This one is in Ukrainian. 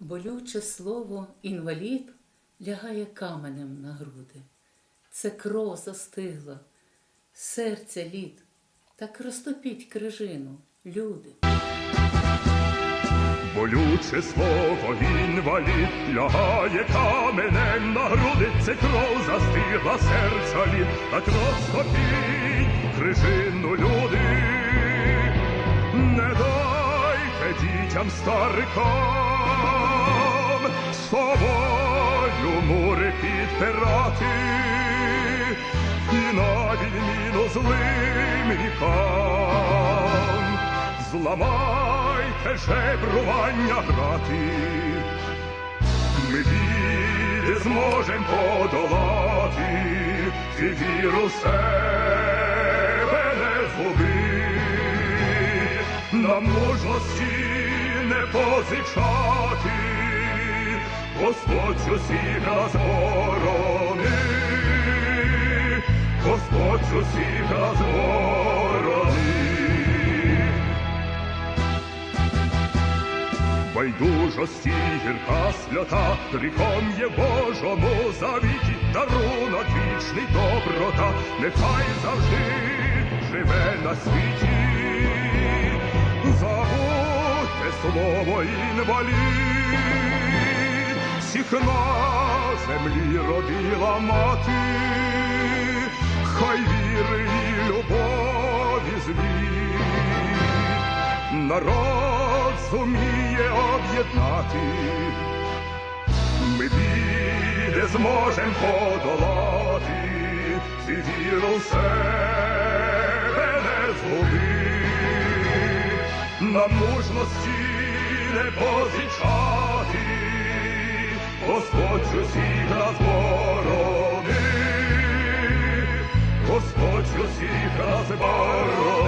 Болюче слово інвалід лягає каменем на груди. Це кров застигла, серця лід. Так розтопіть крижину, люди. Болюче слово інвалід лягає каменем на груди, це кров застигла серця лід, так розтопіть крижину люди, не дайте дітям старикам мури і на відміну злим рікам зламайте жебрування грати, ми біди зможем подолати, ти віру себе не згуби, нам мужності не позичати, Господь усіх нас Господь усіх нас. Байдужості гірка сльота, гріхом є Божому завіті, дарунок вічний доброта, нехай завжди живе на світі. Забудьте слово інвалід, всіх на землі родила мати, народ зуміє об'єднати, ми біди зможем подолати, ти віру себе не згуби, нам мужності не позичати, Господь усіх нас боронить, Господь усіх нас боронить.